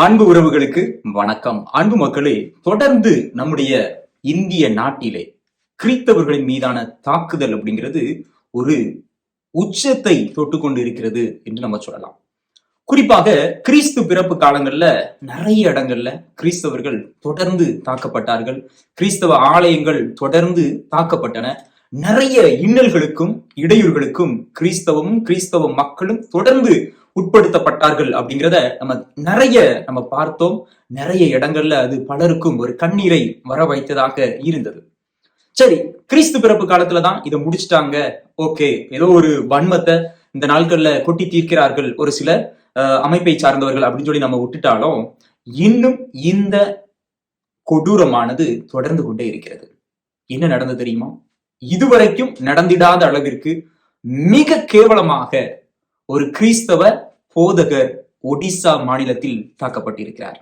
அன்பு உறவுகளுக்கு வணக்கம். அன்பு மக்களே தொடர்ந்து நம்முடைய இந்திய நாட்டிலே கிறிஸ்தவர்களின் மீதான தாக்குதல் அப்படிங்கிறது ஒரு உச்சத்தை தொட்டுக்கொண்டு இருக்கிறது என்று நம்ம சொல்லலாம். குறிப்பாக கிறிஸ்து பிறப்பு காலங்கள்ல நிறைய இடங்கள்ல கிறிஸ்தவர்கள் தொடர்ந்து தாக்கப்பட்டார்கள். கிறிஸ்தவ ஆலயங்கள் தொடர்ந்து தாக்கப்பட்டன. நிறைய இன்னல்களுக்கும் இடையூறுகளுக்கும் கிறிஸ்தவமும் கிறிஸ்தவ மக்களும் தொடர்ந்து உட்படுத்தப்பட்டார்கள் அப்படிங்கிறத நம்ம நிறைய நம்ம பார்த்தோம். நிறைய இடங்கள்ல அது பலருக்கும் ஒரு கண்ணீரை வர வைத்ததாக இருந்தது. சரி கிறிஸ்து பிறப்பு காலத்துல தான் இதை முடிச்சிட்டாங்க. ஓகே ஏதோ ஒரு வன்மத்தை இந்த நாட்கள்ல கொட்டி தீர்க்கிறார்கள் ஒரு சில அஹ், அமைப்பை சார்ந்தவர்கள் அப்படின்னு சொல்லி நம்ம விட்டுட்டாலும் இன்னும் இந்த கொடூரமானது தொடர்ந்து கொண்டே இருக்கிறது. என்ன நடந்தது தெரியுமா? இதுவரைக்கும் நடந்திடாத அளவிற்கு மிக கேவலமாக ஒரு கிறிஸ்தவ போதகர் ஒடிசா மாநிலத்தில் தாக்கப்பட்டிருக்கிறார்.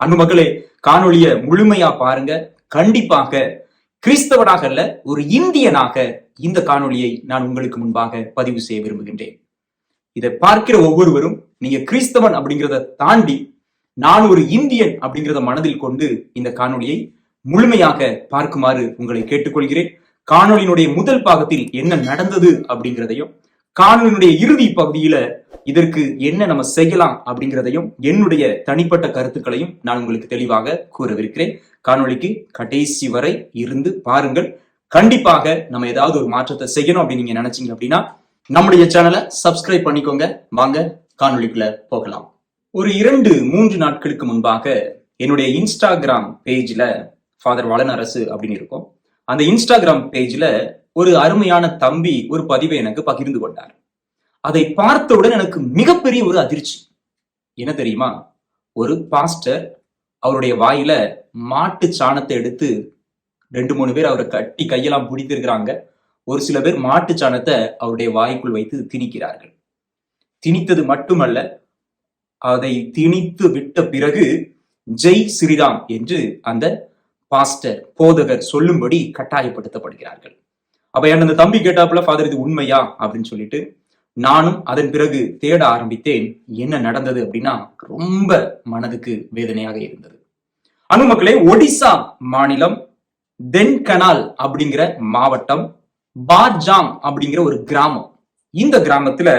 அன்பு மக்களே காணொளிய முழுமையா பாருங்க. கண்டிப்பாக கிறிஸ்தவனாக அல்ல ஒரு இந்தியனாக இந்த காணொளியை நான் உங்களுக்கு முன்பாக பதிவு செய்ய விரும்புகின்றேன். இதை பார்க்கிற ஒவ்வொருவரும் நீங்க கிறிஸ்தவன் அப்படிங்கிறத தாண்டி நான் ஒரு இந்தியன் அப்படிங்கிறத மனதில் கொண்டு இந்த காணொளியை முழுமையாக பார்க்குமாறு உங்களை கேட்டுக்கொள்கிறேன். காணொளியினுடைய முதல் பாகத்தில் என்ன நடந்தது அப்படிங்கிறதையும் காணொலியினுடைய இறுதி பகுதியில இதற்கு என்ன நம்ம செய்யலாம் அப்படிங்கிறதையும் என்னுடைய தனிப்பட்ட கருத்துக்களையும் நான் உங்களுக்கு தெளிவாக கூறவிருக்கிறேன். காணொலிக்கு கடைசி வரை இருந்து பாருங்கள். கண்டிப்பாக நம்ம ஏதாவது ஒரு மாற்றத்தை செய்யணும் அப்படின்னு நீங்க நினைச்சீங்க அப்படின்னா நம்முடைய சேனலை சப்ஸ்கிரைப் பண்ணிக்கோங்க. வாங்க காணொலிக்குள்ள போகலாம். ஒரு இரண்டு மூன்று நாட்களுக்கு முன்பாக என்னுடைய இன்ஸ்டாகிராம் பேஜ்ல ஃபாதர் வளனரசு அப்படின்னு இருக்கும். அந்த இன்ஸ்டாகிராம் பேஜ்ல ஒரு அருமையான தம்பி ஒரு பதிவை எனக்கு பகிர்ந்து கொண்டார். அதை பார்த்தவுடன் எனக்கு மிகப்பெரிய ஒரு அதிர்ச்சி. என்ன தெரியுமா? ஒரு பாஸ்டர் அவருடைய வாயில மாட்டு சாணத்தை எடுத்து ரெண்டு மூணு பேர் அவரை கட்டி கையெல்லாம் பிடித்திருக்கிறாங்க. ஒரு சில பேர் மாட்டு சாணத்தை அவருடைய வாய்க்குள் வைத்து திணிக்கிறார்கள். திணித்தது மட்டுமல்ல அதை திணித்து விட்ட பிறகு ஜெய் ஸ்ரீராம் என்று அந்த பாஸ்டர் போதகர் சொல்லும்படி கட்டாயப்படுத்தப்படுகிறார்கள். அப்ப என்ன அந்த தம்பி கேட்டாப்புல ஃபாதர் இது உண்மையா? அப்படின்னு சொல்லிட்டு நானும் அதன் பிறகு தேட ஆரம்பித்தேன். என்ன நடந்தது? அப்படின்னா ரொம்ப மனதுக்கு வேதனையாக இருந்தது. அனு மக்களே ஒடிசா மாநிலம் தென்கனால் அப்படிங்கிற மாவட்டம் பாஜாம் அப்படிங்கிற ஒரு கிராமம். இந்த கிராமத்துல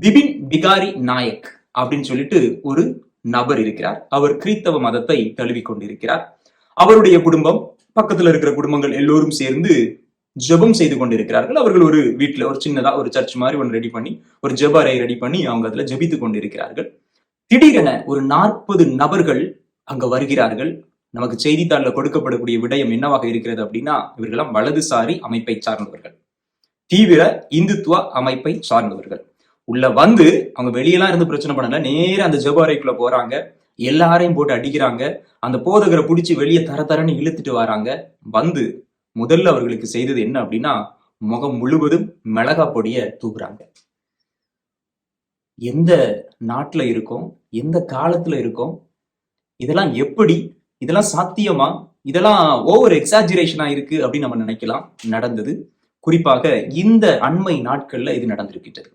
பிபின் பிகாரி நாயக் அப்படின்னு சொல்லிட்டு ஒரு நபர் இருக்கிறார். அவர் கிறித்தவ மதத்தை தழுவி கொண்டிருக்கிறார் அவருடைய குடும்பம் பக்கத்துல இருக்கிற குடும்பங்கள் எல்லோரும் சேர்ந்து ஜெபம் செய்து கொண்டிருக்கிறார்கள். அவர்கள் ஒரு வீட்டில் ஒரு சின்னதா ஒரு சர்ச் மாதிரி ஒன்று ரெடி பண்ணி ஒரு ஜெப அறை ரெடி பண்ணி அவங்க அதில் ஜெபித்து கொண்டிருக்கிறார்கள். திடீரென ஒரு நாற்பது நபர்கள் அங்க வருகிறார்கள். நமக்கு செய்தித்தாளில் கொடுக்கப்படக்கூடிய விடயம் என்னவாக இருக்கிறது அப்படின்னா இவர்களெல்லாம் வலதுசாரி அமைப்பை சார்ந்தவர்கள். தீவிர இந்துத்துவ அமைப்பை சார்ந்தவர்கள். உள்ள வந்து அவங்க வெளியெல்லாம் இருந்து பிரச்சனை பண்ணல. நேரா அந்த ஜெப அறைக்குள்ள போறாங்க. எல்லாரையும் போட்டு அடிக்கிறாங்க. அந்த போதகரை பிடிச்சி வெளியே தர தரன்னு இழுத்துட்டு வராங்க. வந்து முதல்ல அவர்களுக்கு செய்தது என்ன அப்படின்னா முகம் முழுவதும் மிளகா பொடிய தூக்குறாங்க. எந்த நாட்டுல இருக்கோம் எந்த காலத்துல இருக்கோம் இதெல்லாம் எப்படி இதெல்லாம் சாத்தியமா இதெல்லாம் ஓவர் எக்ஸாஜிரேஷனா இருக்கு அப்படின்னு நம்ம நினைக்கலாம். நடந்தது. குறிப்பாக இந்த அண்மை நாட்கள்ல இது நடந்திருக்கின்றது.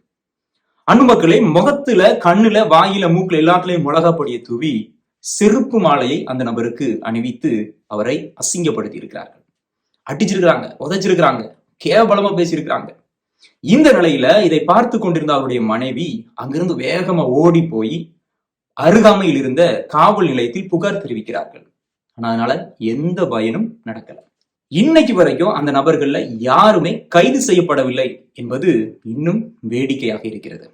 அன்பு மக்களே முகத்துல கண்ணுல வாயில மூக்குல எல்லாத்துலயும் மிளகா பொடியை தூவி செருப்பு மாலையை அந்த நபருக்கு அணிவித்து அவரை அசிங்கப்படுத்தி இருக்கிறார்கள் அடிச்சிருக்கிறாங்க உதைச்சிருக்கிறாங்க கேவலமா பேசியிருக்கிறாங்க. இந்த நிலையில இதை பார்த்து கொண்டிருந்த அவருடைய மனைவி அங்கிருந்து வேகமா ஓடி போய் அருகாமையில் இருந்த காவல் நிலையத்தில் புகார் தெரிவிக்கிறார்கள். ஆனா அதனால எந்த பயனும் நடக்கல. இன்னைக்கு வரைக்கும் அந்த நபர்கள்ல யாருமே கைது செய்யப்படவில்லை என்பது இன்னும் வேடிக்கையாக இருக்கிறது.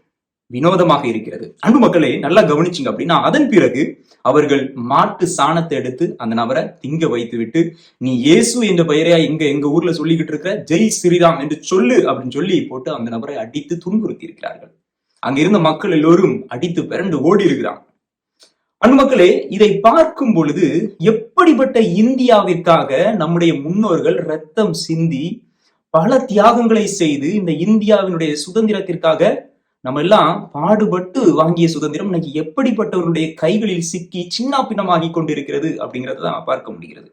வினோதமாக இருக்கிறது. அன்பு மக்களே நல்லா கவனிச்சிங்க அப்படின்னா அதன் பிறகு அவர்கள் மாட்டு சாணத்தை எடுத்து அந்த நபரை திங்க வைத்து விட்டு நீ இயேசு என்ற பெயரையா இங்க எங்க ஊர்ல சொல்லிக்கிட்டு இருக்கிற? ஜெய் ஸ்ரீராம் என்று சொல்லு அப்படின்னு சொல்லி போட்டு அந்த நபரை அடித்து துன்புறுத்தி இருக்கிறார்கள். அங்க இருந்த மக்கள் எல்லோரும் அடித்து பிறண்டு ஓடி இருக்கிறான் அன்பு மக்களே இதை பார்க்கும் பொழுது எப்படிப்பட்ட இந்தியாவிற்காக நம்முடைய முன்னோர்கள் ரத்தம் சிந்தி பல தியாகங்களை செய்து இந்த இந்தியாவினுடைய சுதந்திரத்திற்காக நம்ம எல்லாம் பாடுபட்டு வாங்கிய சுதந்திரம் இன்னைக்கு எப்படிப்பட்டவர்களுடைய கைகளில் சிக்கி சின்ன பின்னமாகி கொண்டிருக்கிறது அப்படிங்கறத தான் பார்க்க முடிகிறது.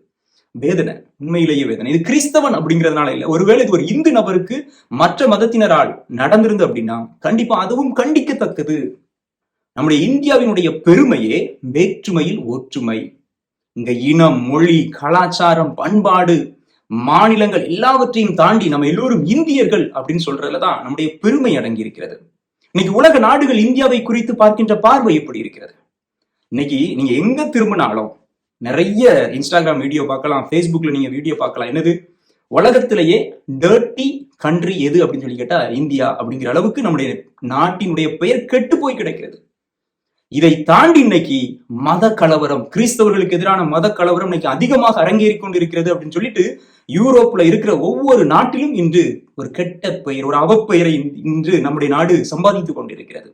வேதனை உண்மையிலேயே வேதனை. இது கிறிஸ்தவன் அப்படிங்கிறதுனால இல்ல. ஒருவேளை இது ஒரு இந்து நபருக்கு மற்ற மதத்தினரால் நடந்திருந்து அப்படின்னா கண்டிப்பா அதுவும் கண்டிக்கத்தக்கது. நம்முடைய இந்தியாவினுடைய பெருமையே வேற்றுமையில் ஒற்றுமை. இங்க இனம் மொழி கலாச்சாரம் பண்பாடு மாநிலங்கள் எல்லாவற்றையும் தாண்டி நம்ம எல்லோரும் இந்தியர்கள் அப்படின்னு சொல்றதுல தான் நம்முடைய பெருமை அடங்கி இருக்கிறது இன்னைக்கு உலக நாடுகள் இந்தியாவை குறித்து பார்க்கின்ற பார்வை எப்படி இருக்கிறது? இன்னைக்கு நீங்க எங்க திரும்பினாலும் நிறைய இன்ஸ்டாகிராம் வீடியோ பார்க்கலாம் ஃபேஸ்புக்ல நீங்க வீடியோ பார்க்கலாம். என்னது? உலகத்திலேயே டர்ட்டி கண்ட்ரி எது அப்படின்னு சொல்லி கேட்டா இந்தியா அப்படிங்கிற அளவுக்கு நம்முடைய நாட்டினுடைய பெயர் கெட்டு போய் கிடைக்கிறது. இதை தாண்டி இன்னைக்கு மத கலவரம் கிறிஸ்தவர்களுக்கு எதிரான மத கலவரம் இன்னைக்கு அதிகமாக அரங்கேறி கொண்டிருக்கிறது அப்படின்னு சொல்லிட்டு யூரோப்ல இருக்கிற ஒவ்வொரு நாட்டிலும் இன்று ஒரு கெட்ட பெயர் ஒரு அவப்பெயரை இன்று நம்முடைய நாடு சம்பாதித்துக் கொண்டிருக்கிறது.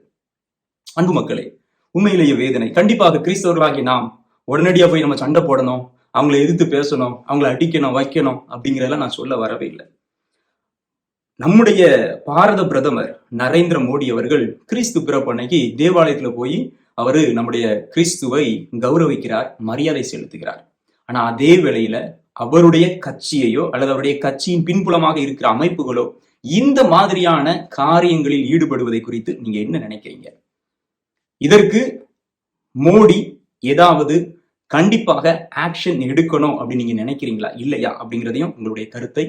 அன்பு மக்களே உண்மையிலேயே வேதனை. கண்டிப்பாக கிறிஸ்தவர்களாகி நாம் உடனடியா போய் நம்ம சண்டை போடணும் அவங்கள எதிர்த்து பேசணும் அவங்கள அடிக்கணும் வைக்கணும் அப்படிங்கிறதெல்லாம் நான் சொல்ல வரவே இல்லை. நம்முடைய பாரத பிரதமர் நரேந்திர மோடி அவர்கள் கிறிஸ்து பிறப்பு தேவாலயத்துல போய் அவரு நம்முடைய கிறிஸ்துவை கௌரவிக்கிறார் மரியாதை செலுத்துகிறார். ஆனா அதே வேளையில அவருடைய கட்சியையோ அல்லது அவருடைய கட்சியின் பின்புலமாக இருக்கிற அமைப்புகளோ இந்த மாதிரியான காரியங்களில் ஈடுபடுவதை குறித்து நீங்க என்ன நினைக்கிறீங்க? இதற்கு மோடி ஏதாவது கண்டிப்பாக ஆக்ஷன் எடுக்கணும் அப்படின்னு நீங்க நினைக்கிறீங்களா? இல்லையா? அப்படிங்கிறதையும் உங்களுடைய கருத்தை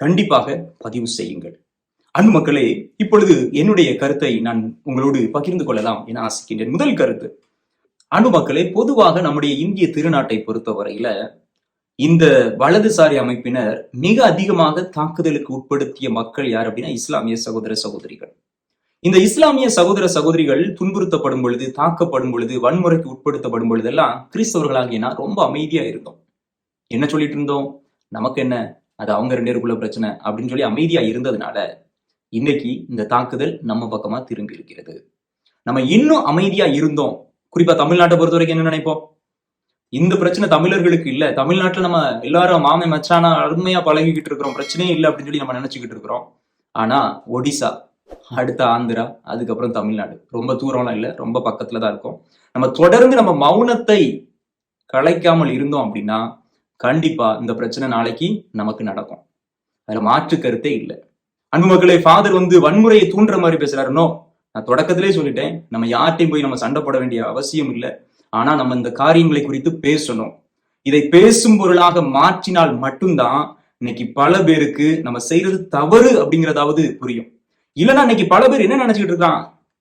கண்டிப்பாக பதிவு செய்யுங்கள். அன்பு மக்களே இப்பொழுது என்னுடைய கருத்தை நான் உங்களோடு பகிர்ந்து கொள்ளலாம் என ஆசிக்கின்றேன். முதல் கருத்து அன்பு மக்களே பொதுவாக நம்முடைய இந்திய திருநாட்டை பொறுத்தவரையில இந்த வலதுசாரி அமைப்பினர் மிக அதிகமாக தாக்குதலுக்கு உட்படுத்திய மக்கள் யார் அப்படின்னா இஸ்லாமிய சகோதர சகோதரிகள். இந்த இஸ்லாமிய சகோதர சகோதரிகள் துன்புறுத்தப்படும் பொழுது தாக்கப்படும் பொழுது வன்முறைக்கு உட்படுத்தப்படும் பொழுதெல்லாம் கிறிஸ்தவர்களாகிய நான் ரொம்ப அமைதியா இருந்தோம். என்ன சொல்லிட்டு இருந்தோம்? நமக்கு என்ன? அது அவங்க ரெண்டு பேருக்குள்ள பிரச்சனை அப்படின்னு சொல்லி அமைதியா இருந்ததுனால இன்னைக்கு இந்த தாக்குதல் நம்ம பக்கமா திரும்பி இருக்கிறது. நம்ம இன்னும் அமைதியா இருந்தோம். குறிப்பா தமிழ்நாட்டை பொறுத்த வரைக்கும் என்ன நினைப்போம்? இந்த பிரச்சனை தமிழர்களுக்கு இல்ல. தமிழ்நாட்டுல நம்ம எல்லாரும் மாமை மச்சானா அருமையா பழகிக்கிட்டு இருக்கிறோம். பிரச்சனையே இல்லை அப்படின்னு சொல்லி நம்ம நினைச்சுக்கிட்டு இருக்கிறோம். ஆனா ஒடிசா அடுத்த ஆந்திரா அதுக்கப்புறம் தமிழ்நாடு. ரொம்ப தூரம்லாம் இல்லை. ரொம்ப பக்கத்துல தான் இருக்கும். நம்ம தொடர்ந்து நம்ம மௌனத்தை கலைக்காமல் இருந்தோம் அப்படின்னா கண்டிப்பா இந்த பிரச்சனை நாளைக்கு நமக்கு நடக்கும். அதுல மாற்று கருத்தே இல்லை. அன்பு மக்களை ஃபாதர் வந்து வன்முறையை தூண்டுற மாதிரி பேசுறாருனோ நான் தொடக்கத்திலே சொல்லிட்டேன். நம்ம யார்ட்டையும் போய் நம்ம சண்டை போட வேண்டிய அவசியம் இல்லை. ஆனா நம்ம இந்த காரியங்களை குறித்து பேசணும். இதை பேசும் பொருளாக மாற்றினால் மட்டும்தான் இன்னைக்கு பல பேருக்கு நம்ம செய்யறது தவறு அப்படிங்கிறதாவது புரியும். இல்லைன்னா இன்னைக்கு பல பேர் என்ன நினைச்சுக்கிட்டு இருக்கான்?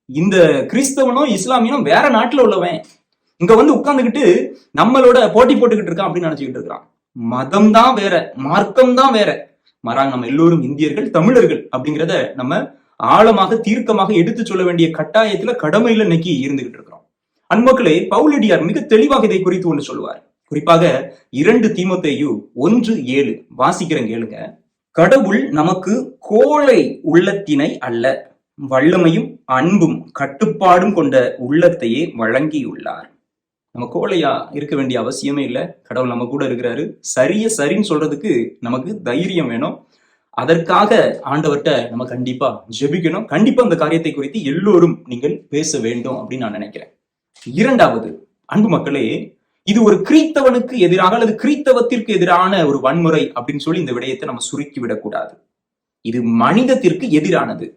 இந்த கிறிஸ்தவனும் இஸ்லாமியனும் வேற நாட்டுல உள்ளவன். இங்க வந்து உட்கார்ந்துகிட்டு நம்மளோட போட்டி போட்டுக்கிட்டு இருக்கான் அப்படின்னு நினைச்சுக்கிட்டு இருக்கான் மதம் தான் வேற மார்க்கம் தான் வேற. மாறாங்க நம்ம எல்லோரும் இந்தியர்கள் தமிழர்கள் அப்படிங்கிறத நம்ம ஆழமாக தீர்க்கமாக எடுத்து சொல்ல வேண்டிய கட்டாயத்துல கடமையில இன்னைக்கு இருந்துகிட்டு இருக்கிறோம். அன்மக்களே பவுலடியார் மிக தெளிவாக இதை குறித்து ஒன்று சொல்லுவார். குறிப்பாக இரண்டு தீமத்தையு ஒன்று ஏழு. வாசிக்கிறேன் கேளுங்க. கடவுள் நமக்கு கோழை உள்ளத்தினை அல்ல வல்லமையும் அன்பும் கட்டுப்பாடும் கொண்ட உள்ளத்தையே வழங்கியுள்ளார். நம்ம கோழையா இருக்க வேண்டிய அவசியமே இல்லை. கடவுள் நம்ம கூட இருக்கிறாரு. சரிய சரின்னு சொல்றதுக்கு நமக்கு தைரியம் வேணும். அதற்காக ஆண்டவர்கிட்ட நம்ம கண்டிப்பா ஜெபிக்கணும். கண்டிப்பா அந்த காரியத்தை குறித்து எல்லோரும் நீங்கள் பேச வேண்டும் அப்படின்னு நான் நினைக்கிறேன். இரண்டாவது அன்பு மக்களே இது ஒரு கிறித்தவனுக்கு எதிராக அல்லது கிறித்தவத்திற்கு எதிரான ஒரு வன்முறை அப்படின்னு சொல்லி இந்த விடயத்தை நம்ம சுருக்கி விடக்கூடாது. இது மனிதத்திற்கு எதிரானது.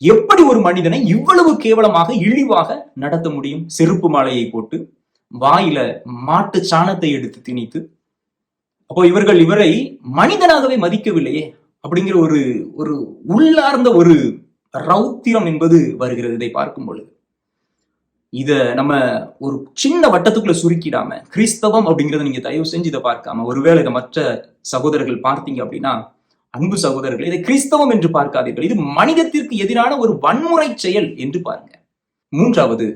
எப்படி ஒரு மனிதனை இவ்வளவு கேவலமாக இழிவாக நடத்த முடியும்? செருப்பு மாலையை போட்டு வாயில மாட்டு சாணத்தை எடுத்து திணித்து அப்போ இவர்கள் இவரை மனிதனாகவே மதிக்கவில்லையே அப்படிங்கிற ஒரு ஒரு உள்ளார்ந்த ஒரு ரௌத்திரம் என்பது வருகிறது இதை பார்க்கும் பொழுது. இதை நம்ம ஒரு சின்ன வட்டத்துக்குள்ள சுருக்கிடாம கிறிஸ்தவம் அப்படிங்கிறத நீங்க தயவு செஞ்சு இதை பார்க்காம ஒருவேளை இதை மற்ற சகோதரர்கள் பார்த்தீங்க அப்படின்னா அன்பு சகோதரர்கள் இதை கிறிஸ்தவம் என்று பார்க்காதீர்கள். இது மனிதத்திற்கு எதிரான ஒரு வன்முறை செயல் என்று பாருங்க. மூன்றாவது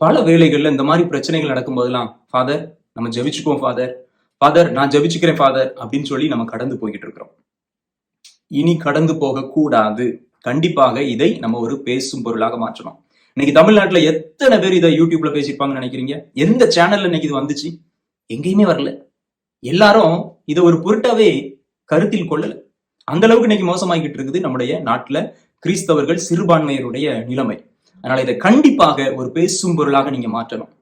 பல வேலைகள்ல இந்த மாதிரி பிரச்சனைகள் நடக்கும் போதெல்லாம் ஃபாதர் நம்ம ஜெபிச்சுக்குவோம் ஃபாதர் ஃபாதர் நான் ஜெபிச்சுக்கிறேன் ஃபாதர் அப்படின்னு சொல்லி நம்ம கடந்து போய்கிட்டு இருக்கிறோம். இனி கடந்து போக கூடாது கண்டிப்பாக இதை நம்ம ஒரு பேசும் பொருளாக மாற்றணும். இன்னைக்கு தமிழ்நாட்டுல எத்தனை பேர் இதை யூடியூப்ல பேசியிருப்பாங்கன்னு நினைக்கிறீங்க? எந்த சேனல்ல இன்னைக்கு இது வந்துச்சு? எங்கேயுமே வரல. எல்லாரும் இதை ஒரு பொருட்டாவே கருத்தில் கொள்ளல. அந்த அளவுக்கு இன்னைக்கு மோசமாகிட்டு இருக்குது நம்முடைய நாட்டுல கிறிஸ்தவர்கள் சிறுபான்மையருடைய நிலைமை. அதனால இதை கண்டிப்பாக ஒரு பேசும் பொருளாக நீங்க மாற்றணும்.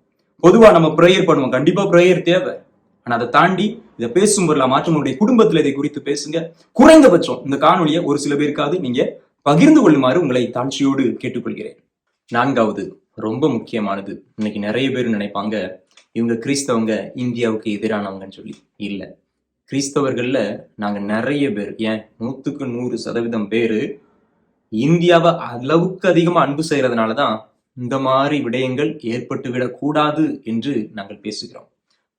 பொதுவா நம்ம ப்ரேயர் பண்ணுவோம். கண்டிப்பா ப்ரேயர் தேவை. ஆனா அதை தாண்டி இதை பேசும் பொருளா மாற்றம் உங்களுடைய குடும்பத்துல இதை குறித்து பேசுங்க. குறைந்தபட்சம் இந்த காணொலியை ஒரு சில பேருக்காவது நீங்க பகிர்ந்து கொள்ளுமாறு உங்களை தாழ்ச்சியோடு கேட்டுக்கொள்கிறேன். நான்காவது ரொம்ப முக்கியமானது. இன்னைக்கு நிறைய பேர் நினைப்பாங்க இவங்க கிறிஸ்தவங்க இந்தியாவுக்கு எதிரானவங்கன்னு சொல்லி. இல்லை. கிறிஸ்தவர்கள்ல நாங்கள் நிறைய பேர் ஏன்? நூற்றுக்கு நூறு சதவீதம் பேர் இந்தியாவை அளவுக்கு அதிகமாக அன்பு செய்கிறதுனால தான் இந்த மாதிரி விடயங்கள் ஏற்பட்டுவிடக்கூடாது என்று நாங்கள் பேசுகிறோம்.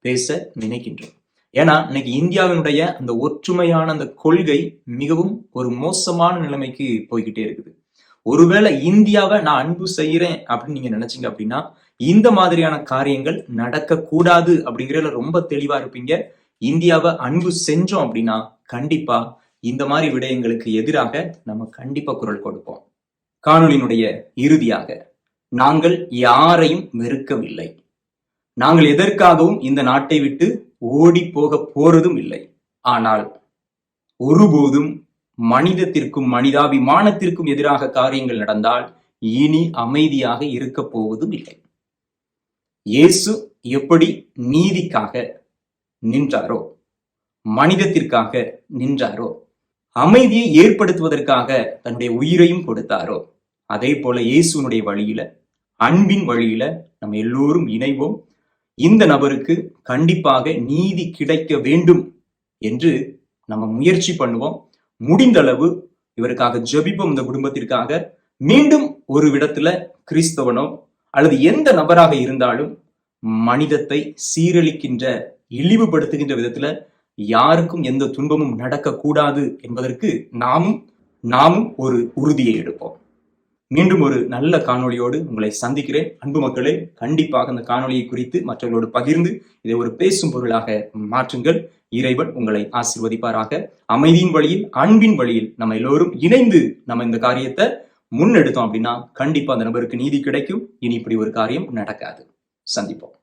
பேச நினைக்கின்றோம். ஏன்னா இன்னைக்கு இந்தியாவினுடைய அந்த ஒற்றுமையான அந்த கொள்கை மிகவும் ஒரு மோசமான நிலைமைக்கு போய்கிட்டே இருக்குது. ஒருவேளை இந்தியாவை நான் அன்பு செய்யறேன் அப்படின்னு நீங்க நினைச்சீங்க அப்படின்னா இந்த மாதிரியான காரியங்கள் நடக்க கூடாது அப்படிங்கறதுல ரொம்ப தெளிவா இருப்பீங்க. இந்தியாவை அன்பு செஞ்சோம் அப்படின்னா கண்டிப்பா இந்த மாதிரி விடயங்களுக்கு எதிராக நம்ம கண்டிப்பா குரல் கொடுப்போம். காணொலியினுடைய இறுதியாக நாங்கள் யாரையும் வெறுக்கவில்லை. நாங்கள் எதற்காகவும் இந்த நாட்டை விட்டு ஓடி போக போறதும் இல்லை. ஆனால் ஒருபோதும் மனிதத்திற்கும் மனிதாபிமானத்திற்கும் எதிராக காரியங்கள் நடந்தால் இனி அமைதியாக இருக்க போவதும் இல்லை. இயேசு எப்படி நீதிக்காக நின்றாரோ மனிதத்திற்காக நின்றாரோ அமைதியை ஏற்படுத்துவதற்காக தன்னுடைய உயிரையும் கொடுத்தாரோ அதே போல இயேசுனுடைய வழியில அன்பின் வழியில நம்ம எல்லோரும் இணைவோம். இந்த நபருக்கு கண்டிப்பாக நீதி கிடைக்க வேண்டும் என்று நம்ம முயற்சி பண்ணுவோம். முடிந்த அளவு இவருக்காக ஜபிப்போம் இந்த குடும்பத்திற்காக. மீண்டும் ஒரு விடத்துல கிறிஸ்தவனோ அல்லது எந்த நபராக இருந்தாலும் மனிதத்தை சீரழிக்கின்ற இழிவுபடுத்துகின்ற விதத்துல யாருக்கும் எந்த துன்பமும் நடக்கக்கூடாது என்பதற்கு நாமும் நாமும் ஒரு உறுதியை எடுப்போம். மீண்டும் ஒரு நல்ல காணொளியோடு உங்களை சந்திக்கிறேன். அன்பு மக்களே கண்டிப்பாக அந்த காணொளியை குறித்து மற்றவர்களோடு பகிர்ந்து இதை ஒரு பேசும் பொருளாக மாற்றுங்கள். இறைவன் உங்களை ஆசிர்வதிப்பாராக. அமைதியின் வழியில் அன்பின் வழியில் நம்ம எல்லோரும் இணைந்து நம்ம இந்த காரியத்தை முன்னெடுத்தோம் அப்படின்னா கண்டிப்பா அந்த நபருக்கு நீதி கிடைக்கும். இனி இப்படி ஒரு காரியம் நடக்காது. சந்திப்போம்.